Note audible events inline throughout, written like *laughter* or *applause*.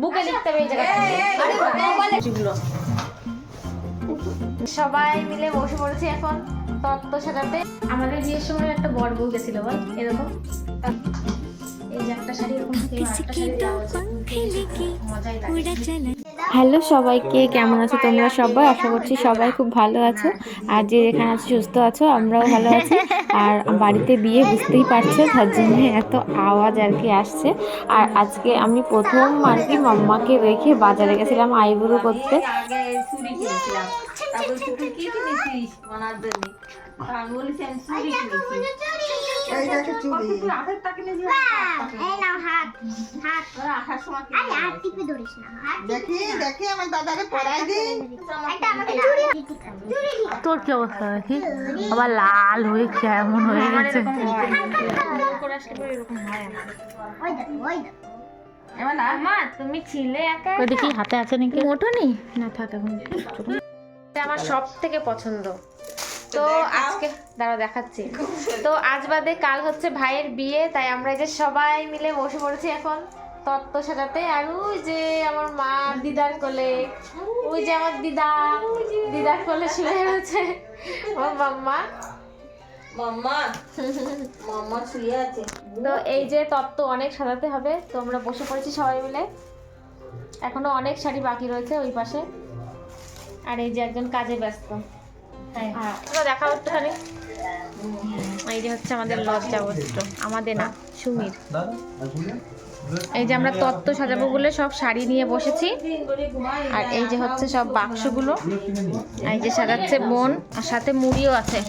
বুকে লিখতে হবে এই জায়গাটা সবাই মিলে বসে পড়েছি এখন তত্ত্ব সাজাতে। আমাদের বিয়ের সময় একটা বর বউ গেছিল বল এরকম। এই যে একটা শাড়ি এরকম একটা শাড়ি মজাই লাগে। হ্যালো সবাইকে, কেমন আছো তোমরা সবাই? আশা করছি সবাই খুব ভালো আছো। আর যে যেখানে আছো, সুস্থ আছো, আমরাও ভালো আছি। আর বাড়িতে বিয়ে বুঝতেই পারছ, তার জন্য এত আওয়াজ আর কি আসছে। আর আজকে আমি প্রথম আর কি মাম্মাকে রেখে বাজারে গেছিলাম আইবুড়ো করতে। তোরা। দেখি দেখি আমার পড়াই কি অবস্থা দেখি? আবার লাল হয়ে কেমন হয়ে গেছে। এবার না? মা তুমি ছিলে একা দেখি হাতে আছে নাকি? মোটো নেই না থাক এখন আমার সব থেকে পছন্দ। তো আজকে দাঁড়া দেখাচ্ছি। *laughs* তো আজ বাদে কাল হচ্ছে ভাইয়ের বিয়ে তাই আমরা যে সবাই মিলে বসে পড়েছি এখন তত্ত্ব সাজাতে। আর ওই যে আমার মা দিদার কোলে ওই যে আমার দিদা দিদার কোলে শুয়ে রয়েছে। *laughs* আমার মাম্মা। মাম্মা? *laughs* মাম্মা শুয়ে আছে। তো এই যে তত্ত্ব অনেক সাজাতে হবে তো আমরা বসে পড়েছি সবাই মিলে। এখনও অনেক শাড়ি বাকি রয়েছে ওই পাশে। আর এই যে একজন কাজে ব্যস্ত। তোরা দেখা এই যে হচ্ছে আমাদের লজ্জা বস্ত্র আমাদের না, সুমির। এই যে আমরা তত্ত্ব সাজাবো বলে সব শাড়ি নিয়ে বসেছি। আর এই যে হচ্ছে সব বাক্সগুলো, এই যে সাজাচ্ছে বোন, আর সাথে মুড়িও আছে।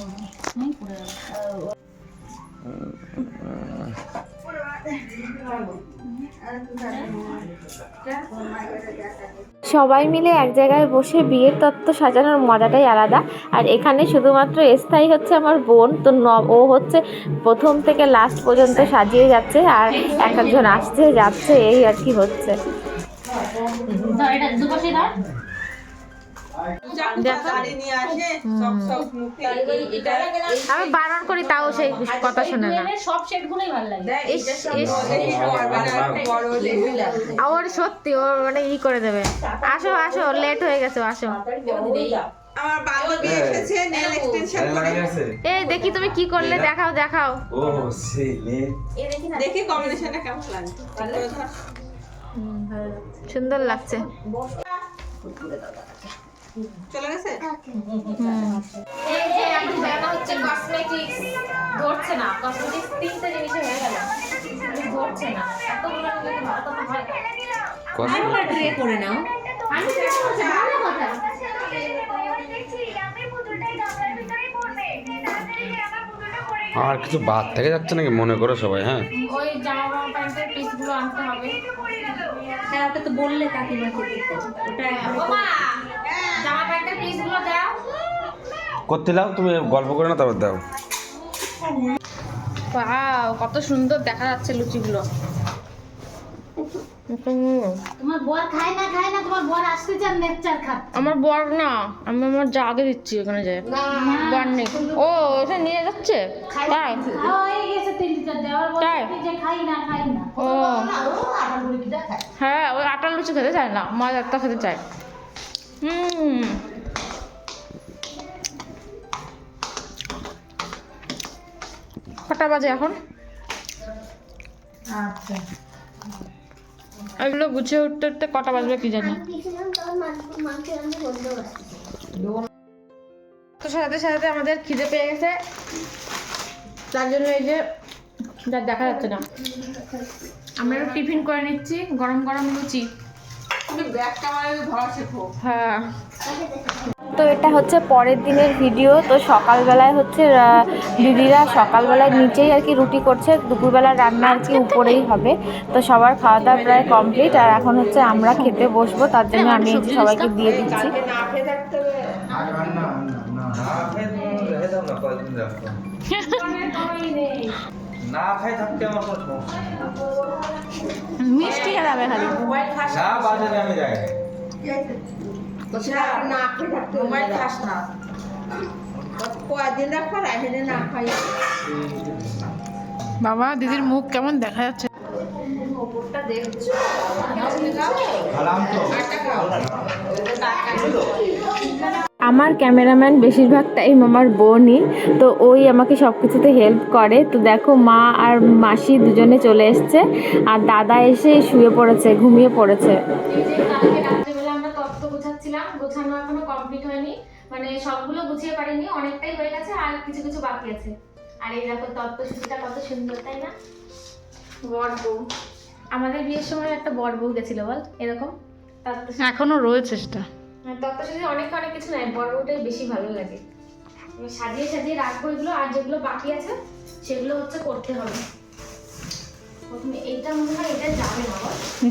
সবাই মিলে এক জায়গায় বসে বিয়ের তত্ত্ব সাজানোর মজাটাই আলাদা। আর এখানে শুধুমাত্র স্থায়ী হচ্ছে আমার বোন, তো ও হচ্ছে প্রথম থেকে লাস্ট পর্যন্ত সাজিয়ে যাচ্ছে আর এক একজন আসছে, যাচ্ছে, এই আর কি হচ্ছে। আমি বারণ করি তাও সেই কথা শোনে না। সব ভালো লাগে। ওর সত্যি ওর মানে ই করে দেবে। আসো আসো লেট হয়ে গেছে আসো। আমার বান্ধবী এসেছে নেল এক্সটেনশন করে। এই দেখি তুমি কি করলে দেখাও দেখাও। ও সেই দেখি কম্বিনেশনটা কেমন লাগে সুন্দর লাগছে। চলে গেছে? এই যে এখন দেখানো হচ্ছে কসমেটিক্স ধরছে না। কসমেটিক্স তিনটে জিনিসে হয়ে গেল। ধরছে না। এতগুলো ভালো কথা হয় ট্রে করে নাও। আমি চেষ্টা করছি ভালো কথা। আর কিছু বাদ থেকে যাচ্ছে নাকি? মনে করো সবাই হ্যাঁ? ওই জামা জামা প্যান্টের পিসগুলো আনতে হবে। হ্যাঁ ওটা তো বললে কাকিমাকে দিতে। ওটা করতে দাও তুমি গল্প করে না তারপর দাও। ওয়াও কত সুন্দর দেখা যাচ্ছে লুচিগুলো। তোমার বর খায় না খায় না তোমার বর আসতে চান নেকচার খাচ্ছে। আমার বর না আমি আমার যা আগে দিচ্ছি ওখানে যায়। বর নেই। ও এটা নিয়ে যাচ্ছে? তাই? হয়ে তাই? যে খাই না খাই না। ও। হ্যাঁ ওই আটার লুচি খেতে চায় না মজারটা খেতে চায়। হুম। কটা বাজে এখন। আচ্ছা। এগুলো গুছিয়ে উঠতে উঠতে কটা বাজবে কি জানি। তো সাথে সাথে আমাদের খিদে পেয়ে গেছে। তার জন্য এই যে যা দেখা যাচ্ছে না। আমরা টিফিন করে নিচ্ছি গরম গরম লুচি। হ্যাঁ তো এটা হচ্ছে পরের দিনের ভিডিও তো সকালবেলায় হচ্ছে দিদিরা সকালবেলায় নিচেই আর কি রুটি করছে দুপুরবেলা রান্না আর কি উপরেই হবে তো সবার খাওয়া দাওয়া প্রায় কমপ্লিট আর এখন হচ্ছে আমরা খেতে বসবো তার জন্য আমি সবাইকে দিয়ে দিচ্ছি না না খাই থাকতে আমার কোনো সমস্যা মিষ্টি খেলাবে খালি। না বাজারে আমি যাই না খেয়ে থাকতে মোবাইল খাস না। কয়দিন রাখো রাখেনে না খাই। বাবা দিদির মুখ কেমন দেখা যাচ্ছে? দেখছ? খালাম তো। আমার ক্যামেরাম্যান বেশিরভাগ টাইম আমার বোনই তো ওই আমাকে সব কিছুতে হেল্প করে। তো দেখো মা আর মাসি দুজনে চলে এসছে আর দাদা এসে শুয়ে পড়েছে ঘুমিয়ে পড়েছে। এই যে কালকে রাত্রেবেলা আমরা তত্ত্ব গোছাচ্ছিলাম গোছানো এখনও কমপ্লিট হয়নি। মানে সবগুলো গুছিয়ে পারিনি অনেকটাই হয়ে গেছে আর কিছু কিছু বাকি আছে। আর এই দেখো তত্ত্ব কত সুন্দর তাই না? বর বউ। আমাদের বিয়ের সময় একটা বর বউ গেছিল বল এরকম? তত্ত্ব এখনও রয়েছে সেটা। তত্ত্ব সুচি অনেক অনেক কিছু নেয় বর বউটাই বেশি ভালো লাগে। সাজিয়ে সাজিয়ে রাখব এগুলো আর যেগুলো বাকি আছে সেগুলো হচ্ছে করতে হবে। এইটা মনে হয় এটা যাবে না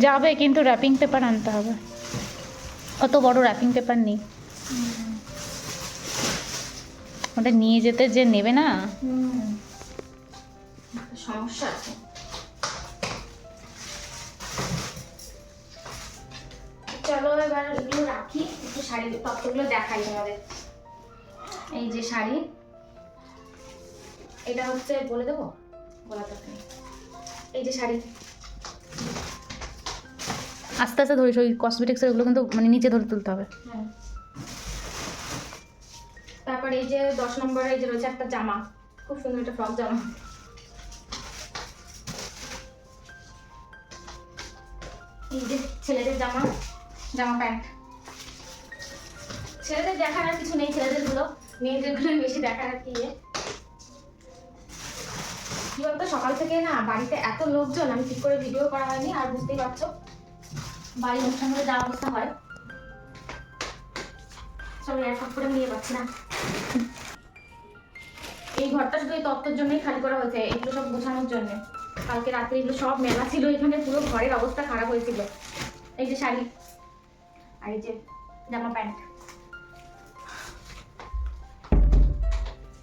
যাবে কিন্তু র্যাপিং পেপার আনতে হবে। অত বড় র্যাপিং পেপার নেই। ওটা নিয়ে যেতে যে নেবে না। সমস্যা আছে। চলো এবার রাখি একটু শাড়ি তত্ত্বগুলো দেখাই তোমাদের। এই যে শাড়ি এটা হচ্ছে বলে দেবো? বলা তো এই যে শাড়ি। আস্তে আস্তে ধরিস ওই কসমেটিক্সের ওগুলো কিন্তু মানে নিচে ধরে তুলতে হবে। হ্যাঁ। তারপর এই যে দশ নম্বরে এই যে রয়েছে একটা জামা খুব সুন্দর একটা ফ্রক জামা। এই যে ছেলেদের জামা। জামা প্যান্ট। ছেলেদের দেখার আর কিছু নেই ছেলেদেরগুলো মেয়েদেরগুলো বেশি দেখার আর কি ইয়ে। কি বলতো, সকাল থেকে না বাড়িতে এত লোকজন, আমি ঠিক করে ভিডিও করা হয়নি, আর বুঝতেই পারছ। বাড়ি অনুষ্ঠান হলে যা অবস্থা হয়। সব এয়ারপোর্ট করে নিয়ে পাচ্ছি না। এই ঘরটা শুধু এই তত্ত্বের জন্যই খালি করা হয়েছে, এগুলো সব গোছানোর জন্য। কালকে রাত্রে এগুলো সব মেলা ছিল, এখানে পুরো ঘরের অবস্থা খারাপ হয়েছিল। এই যে শাড়ি। আর এই যে জামা প্যান্ট।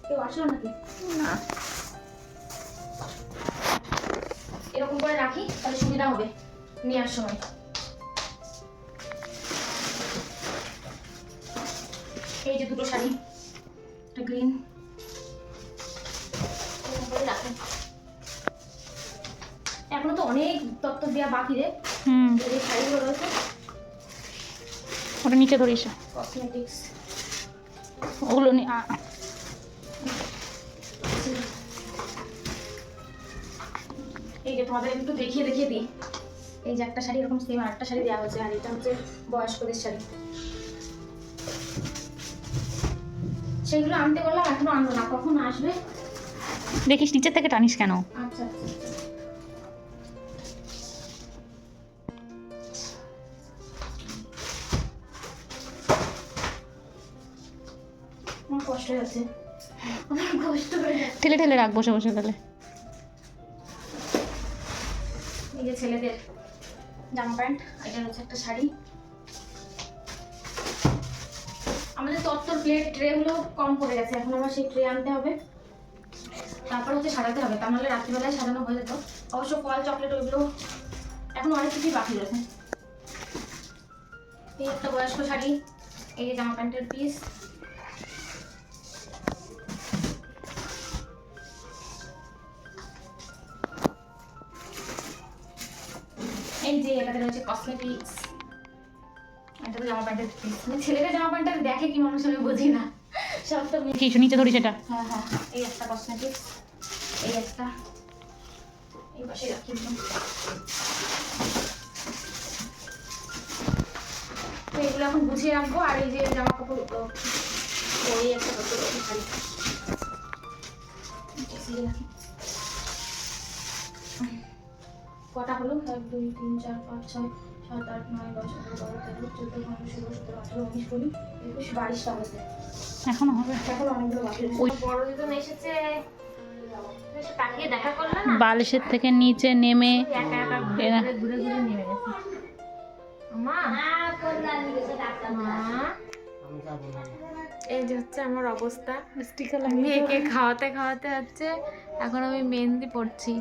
কেউ আসলো নাকি? না। এরকম করে রাখি তাহলে সুবিধা হবে নেওয়ার সময়। এই যে দুটো শাড়ি। ওটা নিচে ধরিস ওগুলো নি- এই যে তোমাদের একটু দেখিয়ে দেখিয়ে দিই। এই যে একটা শাড়ি এরকম সেম আরেকটা শাড়ি দেওয়া হয়েছে আর এটা হচ্ছে বয়স্কদের শাড়ি। সেগুলো আনতে বললাম এখনও আনলো না কখন আসবে? দেখিস নিচের থেকে টানিস কেন? আচ্ছা আচ্ছা। আমার কষ্ট হয়ে যাচ্ছে। আমার কষ্ট হয়ে যাচ্ছে। ঠেলে ঠেলে রাখ বসে বসে গেলে এই যে ছেলেদের জামা প্যান্ট এটা হচ্ছে একটা শাড়ি। আমাদের তত্তর প্লেট ট্রেগুলো কম পড়ে গেছে এখন আমার সেই ট্রে আনতে হবে। তারপর হচ্ছে সাজাতে হবে তা নাহলে রাত্রিবেলায় সাজানো হয়ে যেত। অবশ্য ফল চকলেট ওইগুলো এখন অনেক কিছুই বাকি রয়েছে। এই একটা বয়স্ক শাড়ি এই যে জামা প্যান্টের পিস এই যে এটাতে রয়েছে কসমেটিক্স এটা তো জামা প্যান্টের পিস মানে ছেলেদের জামা প্যান্টটা দেখে কি মানুষ আমি বুঝি না। সব তো কিছু নিচে ধরিস এটা? হ্যাঁ হ্যাঁ এই একটা কসমেটিক্স এই একটা এই পাশে রাখি তো এগুলো এখন গুছিয়ে রাখব আর এই যে জামা কাপড় ওই একটা কত কটা হলো? এক দুই তিন চার পাঁচ ছয় সাত আট নয় দশ এগারো বারো তেরো চোদ্দ পনেরো ষোলো সতেরো আঠেরো উনিশ কুড়ি একুশ বাইশটা হয়েছে এখনও হবে। এখন অনেকগুলো বাকি বড় দিদুন এসেছে। দেখা করলে বালিশের থেকে নিচে নেমে একা একা ঘুরে ঘুরে ঘুরে ঘুরে নেমে গেছে। মা? মা? এই যে হচ্ছে আমার অবস্থা। মেয়েকে খাওয়াতে খাওয়াতে হচ্ছে। এখন আমি মেহেন্দি পড়ছি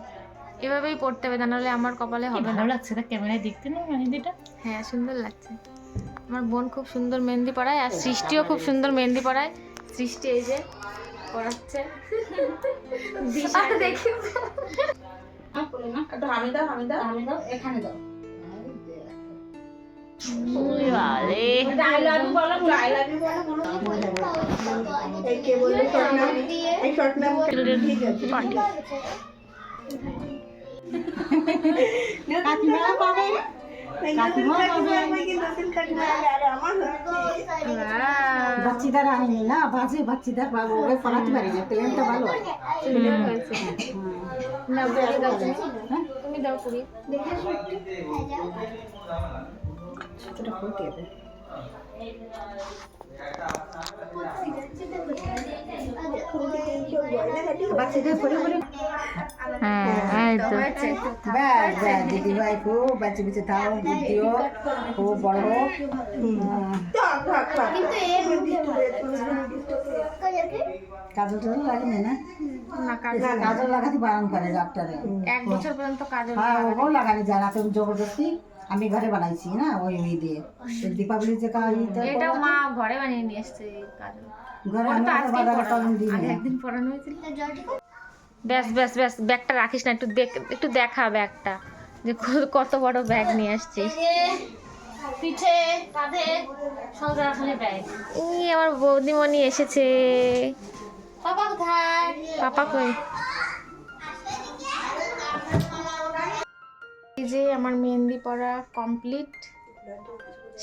এভাবেই পড়তে হবে তা নাহলে আমার কপালে হবে না। ভালো লাগছে তা ক্যামেরায় দেখতে না মেহেন্দিটা? হ্যাঁ সুন্দর লাগছে। আমার বোন খুব সুন্দর মেহেন্দি পড়ায় আর সৃষ্টিও খুব সুন্দর মেহেন্দি পড়ায়। সৃষ্টি এই যে পড়াচ্ছে। দিশা দেখি। একটু হামি দাও হামি দাও। আমি এখানে দাও। ঠিক আছে। কাকিমা পাবে আমার বাচ্চিদার আনিনি না? বাজে বাচ্চিদার পাবো ওই পড়াতে পারি না প্লেনটা ভালো তুমি। তুমি দাও কুড়ি ছোটটা ফুটিয়ে দে বাচ্চাদের পরে পরে হ্যাঁ তো। ব্যাস ব্যাস দিদি ভাই খুব বাচ্চা বেঁচে থাও বুদ্ধিও খুব বড় কাজল টাজল লাগেনি না কাজল লাগাতে বারণ করে ডাক্তারে এক বছর পর্যন্ত কাজল লাগানি যায় জবরদস্তি। আমি ঘরে বানাইছি না? ওই ওই দিয়ে। এই দীপাবলি যে কাজ এটাও মা ঘরে বানিয়ে নিয়ে এসছে ঘরে আমি। একদিন পরানো হয়েছিল। ব্যাস ব্যাস ব্যাস ব্যাগটা রাখিস না একটু দেখ একটু দেখা ব্যাগটা। যে কত বড় ব্যাগ নিয়ে আসছিস। পিঠে কাঁধে সব ব্যাগ। এই আমার বৌদিমণি এসেছে। পাপা কোথায়? পাপা কই? যে আমার মেহেন্দি পরা কমপ্লিট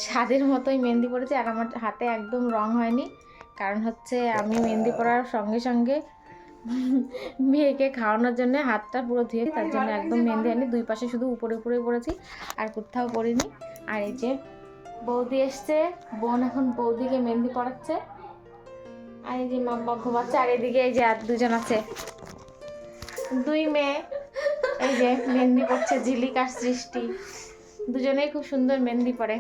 স্বাদের মতোই মেহেন্দি পড়েছে আর আমার হাতে একদম রং হয়নি। কারণ হচ্ছে আমি মেহেন্দি পরার সঙ্গে সঙ্গে মেয়েকে খাওয়ানোর জন্য হাতটা পুরো ধুয়ে তার জন্য একদম মেহেন্দি আনি দুই পাশে শুধু উপরে উপরে পড়েছি আর কোথাও পরিনি। আর এই যে বৌদি এসছে, বোন এখন বৌদিকে মেহেন্দি পড়াচ্ছে আর এই যে মাম্মা ঘুমাচ্ছে, আর এদিকে এই যে আর দুজন আছে। দুই মেয়ে। এই যে মেহেন্দি পড়ছে ঝিলিক আর সৃষ্টি দুজনেই খুব সুন্দর মেহেন্দি পড়ে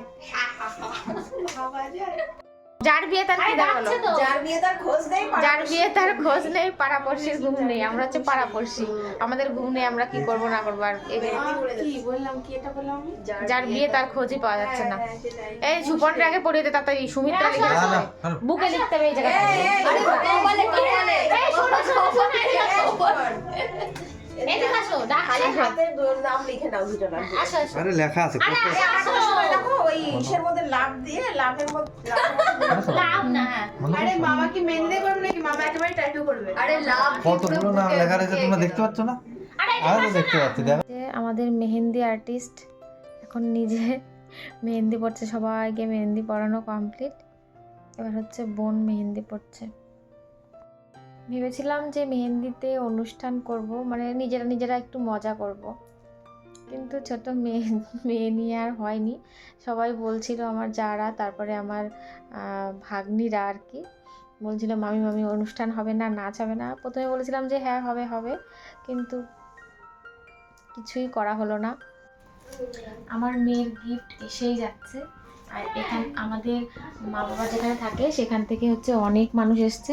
যার বিয়ে তার কি দাম হলো যার বিয়ে তার খোঁজ নেই যার বিয়ে তার খোঁজ নেই পাড়াপড়শির ঘুম নেই আমরা হচ্ছে পাড়াপড়শি আমাদের ঘুম নেই আমরা কি করব না করব আর কি বললাম কি এটা বললাম আমি যার বিয়ে তার খোঁজই পাওয়া যাচ্ছে না এই সুপনটা আগে পড়িয়ে দে তাড়াতাড়ি সুমিত্রা লিখে বুকে লিখতে হবে এই জায়গাটা দাও দুটো আসো। আরে লেখা আছে আরে, আরে, আসো। দেখো ওই ইসের মধ্যে লাভ দিয়ে লাভের মধ্যে *laughs* লাভ না আরে মামা কি মেহেন্দি করবে নাকি? মামা একেবারে ট্যাটু করবে। আরে লাভ কতগুলো নাম লেখা রয়েছে তোমরা দেখতে পাচ্ছ না? আরে দেখতে পাচ্ছি দেখো। যে আমাদের মেহেন্দি আর্টিস্ট এখন নিজে মেহেন্দি পড়ছে সবাইকে মেহেন্দি পড়ানো কমপ্লিট এবার হচ্ছে বোন মেহেন্দি পড়ছে ভেবেছিলাম যে মেহেন্দিতে অনুষ্ঠান করব মানে নিজেরা নিজেরা একটু মজা করব। কিন্তু ছোট মেয়ে মেয়ে নিয়ে আর হয়নি। সবাই বলছিল আমার যারা, তারপরে আমার ভাগ্নিরা আর কি। বলছিল, মামি মামি, অনুষ্ঠান হবে না, নাচ হবে না। প্রথমে বলেছিলাম যে হ্যাঁ হবে হবে। কিন্তু কিছুই করা হলো না। আমার মেয়ের গিফট এসেই যাচ্ছে। আর এখান, আমাদের মা বাবা যেখানে থাকে, সেখান থেকে হচ্ছে অনেক মানুষ এসছে।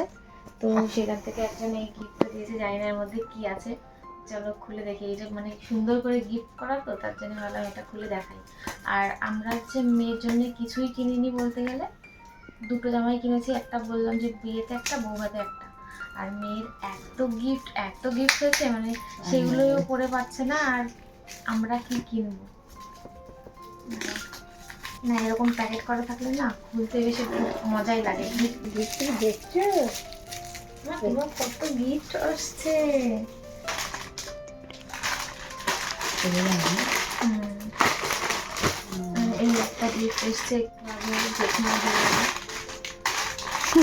তো সেখান থেকে একজন এই গিফটটা দিয়েছে, জানি না এর মধ্যে কি আছে। চলো খুলে দেখি। এটা মানে সুন্দর করে গিফট করা তো তার জন্য ভাবলাম এটা খুলে দেখাই। আর আমরা হচ্ছে মেয়ের জন্য কিছুই কিনিনি বলতে গেলে। দুটো জামাই কিনেছি একটা বললাম যে বিয়েতে একটা বৌভাতে একটা। আর মেয়ের এত গিফট এত গিফট হয়েছে মানে সেগুলোও পরে পাচ্ছে না আর আমরা কি কিনবো? না এরকম প্যাকেট করা থাকলে না খুলতে বেশি মজাই লাগে। গিফট দেখছ? কত গিফট আসছে। হুম। আর এই একটা গিফট এসছে একটু আগে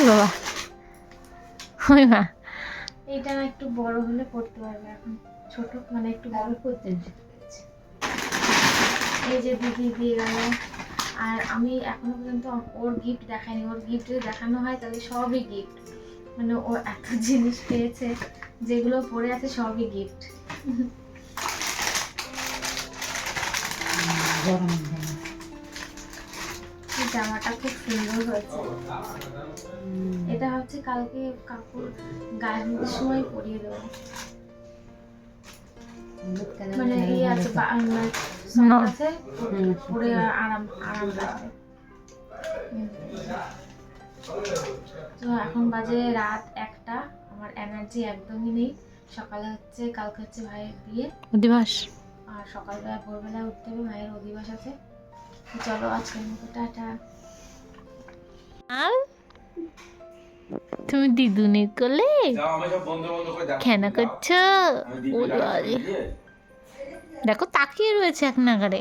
বাবা। ওই মা। এইটা না একটু বড় হলে পড়তে পারবে এখন। ছোট মানে একটু বড় করতে এই যে দিদি দিয়ে গেল। আর আমি এখনও পর্যন্ত ওর গিফট দেখাইনি। ওর গিফট যদি দেখানো হয় তাহলে সবই গিফট মানে ও এত জিনিস পেয়েছে। যেগুলো পড়ে আছে সবই গিফট জামাটা খুব সুন্দর হয়েছে। এটা ভাবছি কালকে কাকুর গায়ে হলুদের সময় পরিয়ে দেবো। মানে আছে মানে soft আছে পরে আরাম আরাম লাগবে। তো এখন বাজে রাত একটা আমার এনার্জি একদমই নেই। সকালে হচ্ছে কালকে হচ্ছে ভাইয়ের বিয়ে। দিবাস। আর সকালবেলা ভোরবেলায় উঠতে হবে মায়ের অধিবাস আছে। চলো আজকের মতো টাটা। আর তুমি দিদুনের কোলে খেনা করছ? দেখো তাকিয়ে রয়েছে এক নাগারে